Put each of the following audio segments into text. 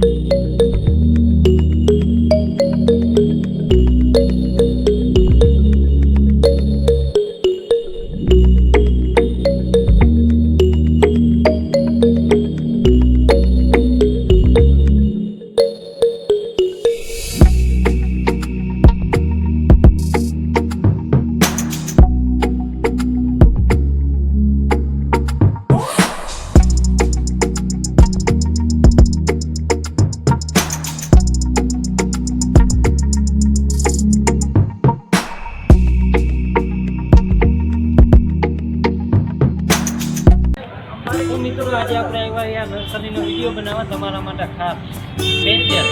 તો બનાવવા તમારા માટે ખાસ સ્પેશિયલ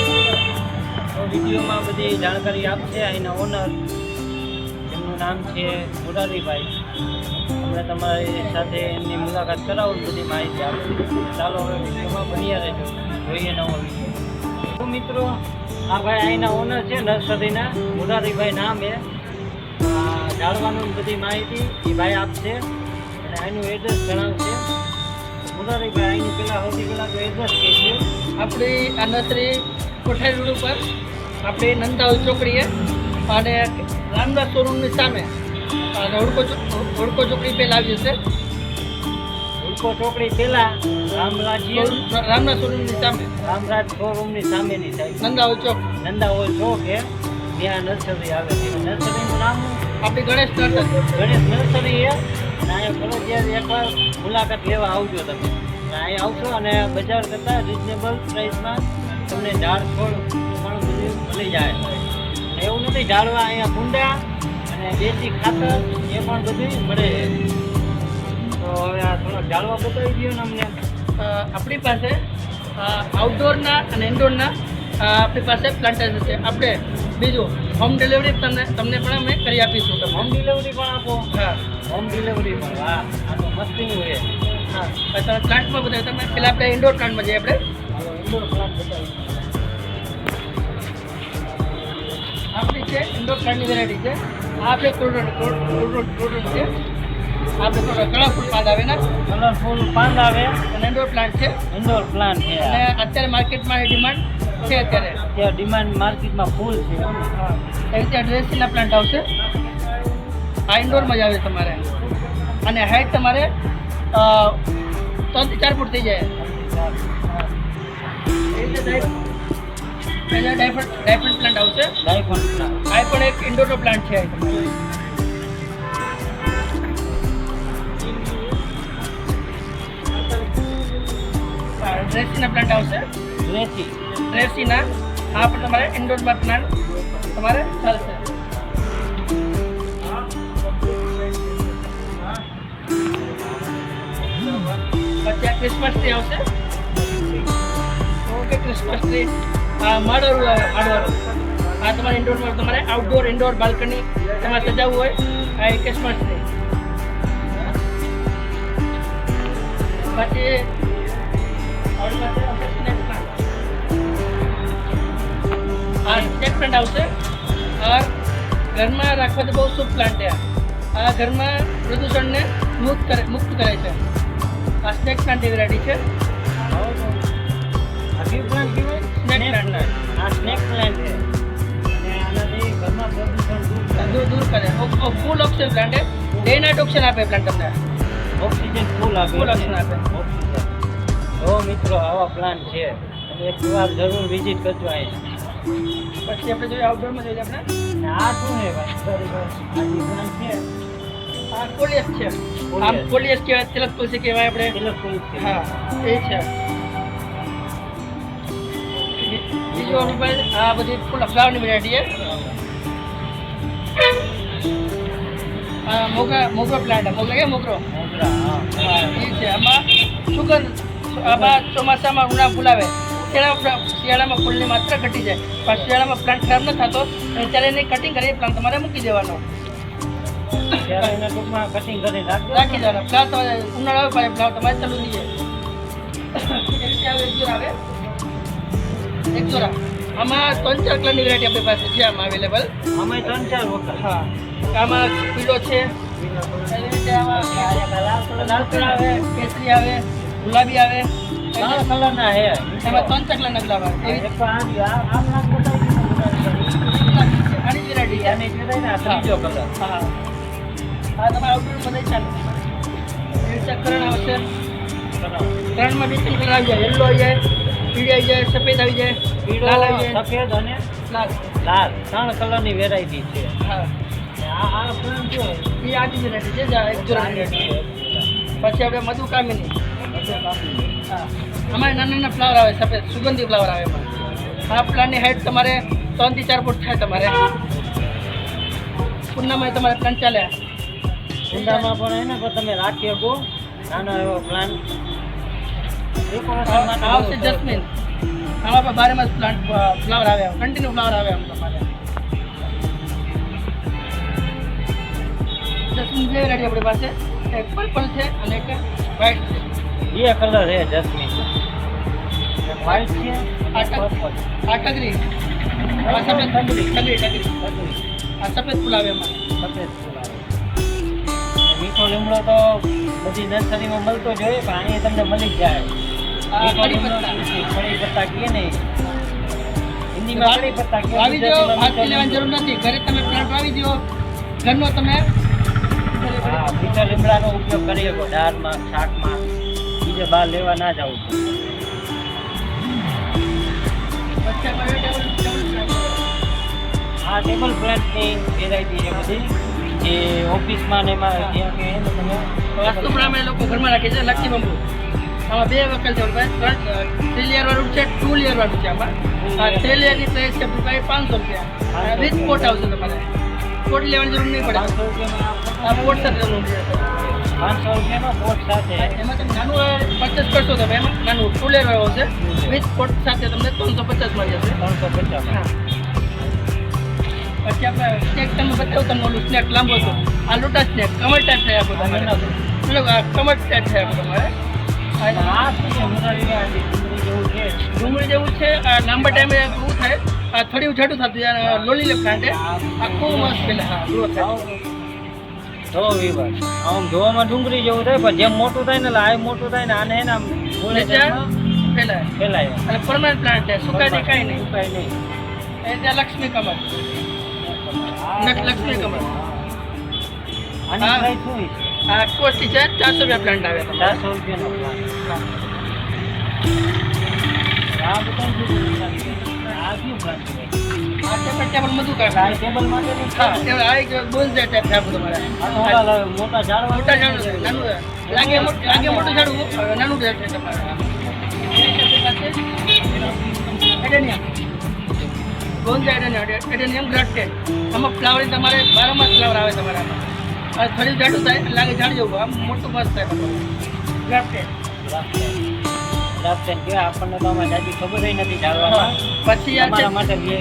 તો વિડીયોમાં બધી જાણકારી આપશે અહીંના ઓનર એમનું નામ છે મોરારીભાઈ અમે તમારી સાથે એમની મુલાકાત કરાવું બધી માહિતી આપશે ચાલો હવે વિડીયોમાં બન્યા રહેજો. જોઈએ નવો વીડિયો. તો મિત્રો, આ ભાઈ અહીંના ઓનર છે, નર્સરીના. મોરારીભાઈ નામ એ. જાણવાનું બધી માહિતી એ ભાઈ આપશે. અને આનું એડ્રેસ જણાવશે. મુરારીભાઈ અહીંની સૌથી પહેલાં તો એડ્રેસ કહેજો આપણી આ નર્સરી કોઠારી રોડ ઉપર આપણી નંદાવલ ચોકડીએ અને રામદાસ શોરૂમની સામે. અને હુડકો હુડકો ચોકડી પહેલાં આવી જશે. ઉડકો ચોકડી પહેલાં રામરાજ્ય રામદાસ શોરૂમની સામે. રામરાજ શોરૂમની સામેની સાઈડ. નંદાવલ ચોક. નંદાવલ ચોક એ ત્યાં નર્સરી આવે છે. નર્સરીનું નામ આપણી ગણેશ નર્સરી. ગણેશ નર્સરી અને અહીંયા ફરજિયાત એકવાર મુલાકાત લેવા આવજો તમે. અહીંયા આવશો અને બજાર કરતાં રિઝનેબલ પ્રાઇસમાં તમને ઝાડ ફળ પણ બધું મળી જાય. એવું નથી, ઝાડવા અહીંયા કુંડા અને દેશી ખાતર એ પણ બધું મળે છે. તો હવે આ થોડાક ઝાડવા બતાવી દો ને અમને. આપણી પાસે આઉટડોરના અને ઇન્ડોરના આપણી પાસે પ્લાન્ટેશન છે. આપણે બીજું હોમ ડિલિવરી તમને તમને પણ અમે કરી આપીશું. તમે હોમ ડિલિવરી પણ આપો. હા. હોમ ડિલિવરી પણ વાહ આ તો મસ્તીનું છે. હા. હવે તમે પ્લાન્ટમાં બતાવ્યું. તમે પહેલાં આપણે ઇન્ડોર પ્લાન્ટમાં જઈએ આપણે. હાલો ઇન્ડોર પ્લાન્ટ બતાવી આપણી છે ઇન્ડોર પ્લાન્ટની વેરાયટી છે. આ આપણે કોડન કોડન કોડન છે. આપણે થોડા કલરફુલ પાદ આવે ને. કલરફુલ પાંદ આવે. અને ઇન્ડોર પ્લાન્ટ છે. ઇન્ડોર પ્લાન્ટ છે અને અત્યારે માર્કેટમાં એની ડિમાન્ડ છે અત્યારે. ત્યાં ડિમાન્ડ માર્કેટમાં ફૂલ છે. હા એ રીતે ડ્રેસીના પ્લાન્ટ આવશે. આ ઇન્ડોરમાં જ આવે તમારે. અને હાઈટ તમારે ત્રણથી ચાર ફૂટ થઈ જાય. ડાયફંડ પહેલા ડાયફ્રન્ટ ડાયફ્રન્ટ પ્લાન્ટ આવશે. ડાયફોન પ્લાન્ટ આ પણ એક ઇન્ડોરનો પ્લાન્ટ છે. ડ્રેસીના પ્લાન્ટ આવશે. ડ્રેસી ડ્રેસીના આ પણ તમારે ઇન્ડોરમાં પ્લાન્ટ તમારે ચાલશે. પછી આ ક્રિસમસ ટ્રી આવશે. ઓકે ક્રિસમસ ટ્રી આ માળવાળું આડવાળું. આ તમારે ઇન્ડોરમાં તમારે આઉટડોર ઇન્ડોર બાલ્કની તમારે સજાવવું હોય, આ ક્રિસમસ ટ્રી પછી આ સ્નેક પ્લાન્ટ આવશે. આ ઘરમાં રાખવાથી બહુ શુભ પ્લાન્ટ છે આ. ઘરમાં પ્રદૂષણને મુક્ત કરે મુક્ત કરે છે. આ સ્નેક પ્લાન્ટની વેરાયટી છે. આ પ્લાન્ટ આ સ્નેક પ્લાન્ટ છે. અને આનાથી ઘરમાં પ્રદૂષણ દૂર દૂર કરે. Full oxygen plant day night oxygen આપે પ્લાન્ટ તમને. ઓક્સિજન ફૂલ આપે. આપે. ઓક્સિજન તો મિત્રો આવા પ્લાન્ટ છે. અને એક વાર જરૂર વિઝિટ કરજો અહીંયા પછી આપણે જોઈએ આઉટડોરમાં જોઈએ આપણે. અને આ શું છે ભાઈ? sorry ભાઈ. આ જે પ્લાન્ટ છે. આ કોલિયસ છે. Coleus. આમ કોલિયસ કહેવાય તિલક તુલસી કહેવાય આપણે. તિલક ફૂલ છે હા એ છે. બીજું આપણી પાસે આ બધી ફૂલ ફ્લાવરની વેરાયટી છે. આ મોગરા મોગરો પ્લાન્ટ મોગરા કે મોગરો? મોગરા હા. હા એ છે. આમાં સુગંધ આમાં ચોમાસામાં ઉના ફૂલ આવે. શિયાળામાં શિયાળામાં ફૂલની માત્રા ઘટી જાય. પણ શિયાળામાં પ્લાન્ટ ખરાબ ન થતો અને ત્યારે એને કટિંગ કરી પ્લાન્ટ તમારે મૂકી દેવાનો. રાખી દેવાનો. તમારે ઉનાળો આવે પછી તમારે ચાલુ થઈ જાય. એક જોરા આમાં ત્રણ ચાર કલરની વેરાયટી આપણી પાસે છે આમાં અવેલેબલ ત્રણ ચાર વખત. હા. આમાં પીળો છે. લાલ કલર આવે કેસરી આવે ગુલાબી આવે. ત્રણ કલરના હે. એમાં ત્રણ ગુલાબ આવે એક આમ આમ આ બતાવી આની વેરાયટી છે અને ને ત્રીજો કલર. હા. હા તમારે આઉટડોર બધા ચાલે. એ ચક્કરણ આવશે. ત્રણમાં બે કલર આવી જાય. યલો આવી જાય. પીળી આવી જાય. સફેદ આવી જાય. પીળો લાલ આવી જાય. સફેદ અને લાલ. લાલ. ત્રણ કલરની વેરાયટી છે. હા. આ આ ફૂલ જો એ આજી વેરાયટી છે જા એક જોરાની પછી આપણે મધુ કામિની હા અમારે નાના નાના ફ્લાવર આવે સફેદ સુગંધી ફ્લાવર આવે એમાં. આ પ્લાન્ટની હાઈટ તમારે ત્રણથી ચાર ફૂટ થાય તમારે. પૂર્ણમાં તમારે પ્લાન્ટ ચાલે. ઊંડામાં પણ એને પણ તમે રાખી શકો. નાનો એવો પ્લાન આ આ આવશે જસ્મિન આમાં પણ બારે માસ પ્લાન્ટ ફ્લાવર આવે. કન્ટિન્યુ ફ્લાવર આવે આમ તમારે. જસ્મિન બે વેરાયટી આપણી પાસે. એક પર્પલ છે અને એક વ્હાઈટ છે. બે કલર છે જસ્મીન વ્હાઈટ છે આ અને ટગ- purple. આ ટગરી આ સફેદ ટગરી ટગરી ટગરી આ સફેદ ફૂલ આવે એમાં સફેદ ફૂલ આવે. મીઠો લીમડો તો બધી નર્સરીમાં મળતો જ હોય પણ અહીંયા તમને મળી જાય. કડી પત્તા કડી ને હિન્દીમાં કડી પત્તા કહે વાવી દો ગુજરાતીમાં લેવાની જરૂર નથી. ઘરે તમે પ્લાન્ટ વાવી દો ઘરનો તમે હા મીઠા લીમડાનો ઉપયોગ કરી શકો. દાળમાં શાકમાં. બીજે બહાર લેવા ના જવું હા ટેબલ પ્લાન્ટની વેરાયટી છે બધી. જે ઓફિસમાં ને એમાં જ્યાં કે વાસ્તુ પ્રમાણે લોકો ઘરમાં રાખે છે લક્કી બંબુ આમાં બે વકલ છે ભાઈ. થ્રી લેયર વાળું છે ટુ લેયર વાળું છે આમાં. થ્રી લેયરની પ્રાઇસ છે ભાઈ પાંચસો રૂપિયા. વિથ કોટ આવશે તમારે. કોટ લેવાની જરૂર નહીં પડે. આ વોટ્સએપ જરૂર છે. પાંચસો રૂપિયાનો કોટ સાથે. એમાં તમે નાનું પરચેસ કરશો તમે એમાં નાનું ટુ લેયર છે વિથ કોટ સાથે તમને ત્રણસો પચાસ મળી જશે. ત્રણસો પચાસ. હા. પછી આપણે સ્નેક તમે બતાવું તમને ઓલું સ્નેક લાંબો હતો. આ લોટા સ્નેક કમર ટાઈપ થાય બધા મતલબ આ કમર ટાઈપ થાય તમારે. આ ડુંગળી જેવું છે. આ લાંબા ટાઈમે એવું થાય. આ થોડી ઉછાટું થતું લોલી લે પ્લાન્ટ. આખું મસ્ત પેલા હા ગ્રો થાય. જો વિભાગ આમ જોવામાં ડુંગળી જેવું થાય પણ જેમ મોટું થાય ને એટલે આ મોટું થાય ને આને એના બોલે ફેલાય. ફેલાય. અને પરમાનન્ટ પ્લાન્ટ છે સુકાય નહીં કાંઈ નહીં સુકાય નહીં. એ ત્યાં લક્ષ્મી કમળ. લક- લક્ષ્મી કમળ. આની પ્રાઇસ શું છે આ કોસ્ટી છે ચારસો રૂપિયા પ્લાન્ટ આવે. ચારસો રૂપિયાનો પ્લાન્ટ. આ બધા આ કયું પ્લાન છે આ ટેબલ ટેબલ મધુ કાઢે ટેબલ માટે મોટા ઝાડ મોટા ઝાડું. લાગે લાગે મોટું ઝાડ નાનું ઝાડ છે તમારે. આમાં ફ્લાવર તમારે બારમાસ ફ્લાવર આવે તમારે થોડી જાડું થાય લાગે ઝાડ જેવું આમ મોટું મસ્ત થાય ગ્રાફ્ટેડ રાફ્ટેન કે આપણને તો આમાં જાજી ખબર નથી જાળવામાં પછી આ માટે આવી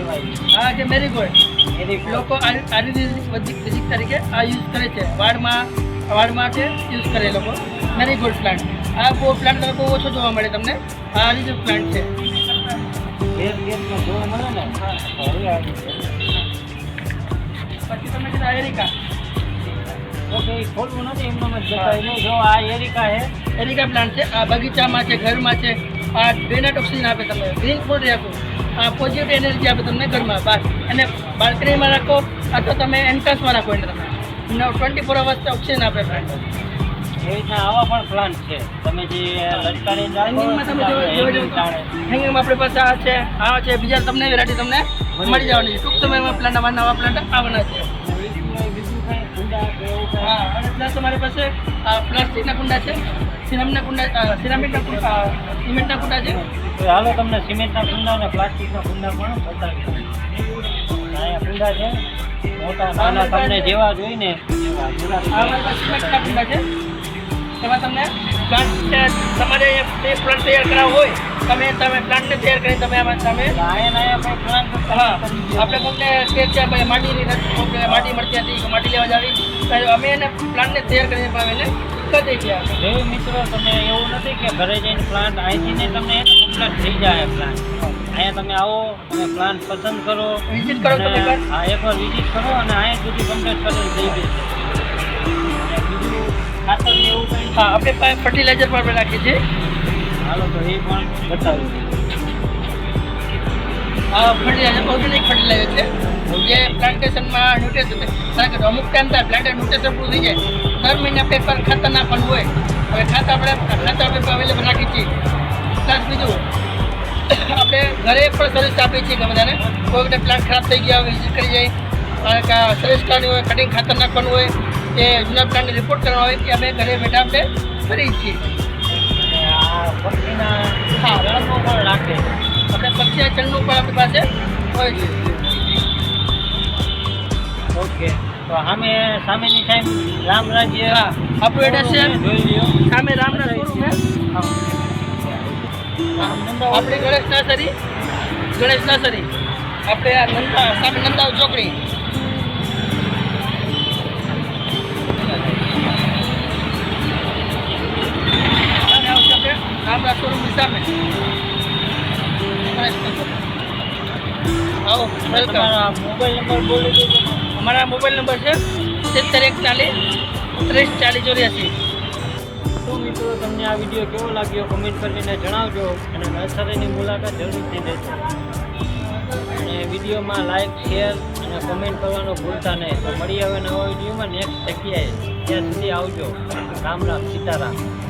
આ છે મેરીગોલ્ડ એની લોકો આયુર્વેદિક વૈદિક વૈદિક તરીકે આ યુઝ કરે છે. વાળમાં વાળમાં છે યુઝ કરે લોકો. મેરીગોલ્ડ પ્લાન્ટ આ બહુ પ્લાન્ટ તમે બહુ ઓછો જોવા મળે તમને. આ આયુર્વેદિક પ્લાન્ટ છે. જોવા મળે ને. પછી તમે કીધા એરિકા ઓકે ખોલવું નથી એમનો જ જો આ એરિકા છે એરિકા પ્લાન્ટ છે? આ બગીચામાં છે ઘરમાં છે આ ગ્રેનેટ ઓક્સિજન આપે તમને. ગ્રીન ફૂડ રાખો આ પોઝિટિવ એનર્જી આપે તમને ઘરમાં બસ. અને બાલ્કનીમાં રાખો અથવા તમે એન્ટ્રન્સમાં રાખો એને તમે. ટ્વેન્ટી ફોર અવર્સ ઓક્સિજન આપે પ્લાન્ટ એ રીતના આવા પણ પ્લાન્ટ છે. તમે જે તમે. હેંગિંગમાં આપણી પાસે આ છે આ છે બીજા તમને વેરાયટી તમને મળી જવાની છે. ટૂંક સમયમાં પ્લાન્ટ આવા નવા પ્લાન્ટ આવવાના છે હા અને પ્લસ અમારી પાસે આ પ્લાસ્ટિકના કુંડા છે. સિરામિકના કુંડા સિરામિકના કુંડા સિમેન્ટના કુંડા છે. તો હાલો તમને સિમેન્ટના કુંડા અને પ્લાસ્ટિકના કુંડા પણ બતાવી. અહીંયા કુંડા છે. મોટા નાના તમને જેવા જોઈને એવા. સિમેન્ટના કુંડા છે. એમાં તમને પ્લાન્ટ તમારે તે પ્લાન્ટ તૈયાર કરાવવો હોય તમે તમે પ્લાન્ટને તૈયાર કરી તમે આમાં તમે હા આપણે તમને કે છે ભાઈ માટીની માટી મળતી હતી કે માટી લેવા જાવી. તો અમે એને પ્લાન્ટને તૈયાર કરીને પણ એને કરી છીએ આપણે. મિત્રો તમે એવું નથી કે ઘરે જઈને પ્લાન્ટ અહીંથી તમને કમ્પ્લીટ થઈ જાય પ્લાન્ટ અહીંયા તમે આવો અને પ્લાન્ટ પસંદ કરો. વિઝિટ કરો તમે. હા એકવાર વિઝિટ કરો અને અહીંયા સુધી કમ્પ્લીટ પસંદ થઈ જશે. બીજું ખાતર હા આપણે ફર્ટિલાઇઝર પણ આપણે રાખીએ છીએ. હાલો તો એ પણ બતાવું. હા ફર્ટિલાઇઝર ઓર્ગેનિક ફર્ટિલાઇઝર છે. જે પ્લાન્ટેશનમાં ન્યુટ્રેશન કારણ કે અમુક ટાઈમ થાય પ્લાન્ટેશન ન્યુટ્રેશન પૂરું થઈ જાય. દર મહિના પેપર ખાતર નાખવાનું હોય. હવે ખાતર આપણે ખાતર આપણે અવેલેબલ રાખીએ છીએ. પ્લસ બીજું. આપણે ઘરે પણ સર્વિસ આપીએ છીએ કે બધાને. કોઈ વખતે પ્લાન્ટ ખરાબ થઈ ગયા હોય વિઝિટ કરી જાય. કારણ કે સર્વિસ કાર્ડ હોય કટિંગ ખાતર નાખવાનું હોય. કે જૂના પ્લાન્ટને રિપોર્ટ કરવા હોય કે અમે ઘરે બેઠા આપણે કરીએ છીએ. પક્ષીના હા. રણકો પણ રાખે. આપણે પક્ષી ચણનું પણ આપણી પાસે હોય છે. ઓકે. તો સામે સામેની સાઈડ રામ રાજ્ય આપણું એડ્રેસ છે. સામે રામના શોરૂમ આપણી ગણેશ નર્સરી. ગણેશ નર્સરી. આપણે આ નંદા સામે નંદા ચોકડી. આપણે રામના શોરૂમની સામે આવો મોબાઈલ નંબર બોલી દેજો અમારા મોબાઈલ નંબર છે સિત્તેર એકતાલીસ ત્રીસ ચાલીસ ચોર્યાસી. તો મિત્રો, તમને આ વીડિયો કેવો લાગ્યો? કમેન્ટ કરીને જણાવજો અને નર્સરીની મુલાકાત જરૂરથી લેજો. અને વિડીયોમાં લાઈક શેર અને કમેન્ટ કરવાનું ભૂલતા નહીં. તો મળી હવે નવા વિડીયોમાં નેક્સ્ટ જગ્યાએ. ત્યાં સુધી આવજો. રામ રામ, સીતારામ.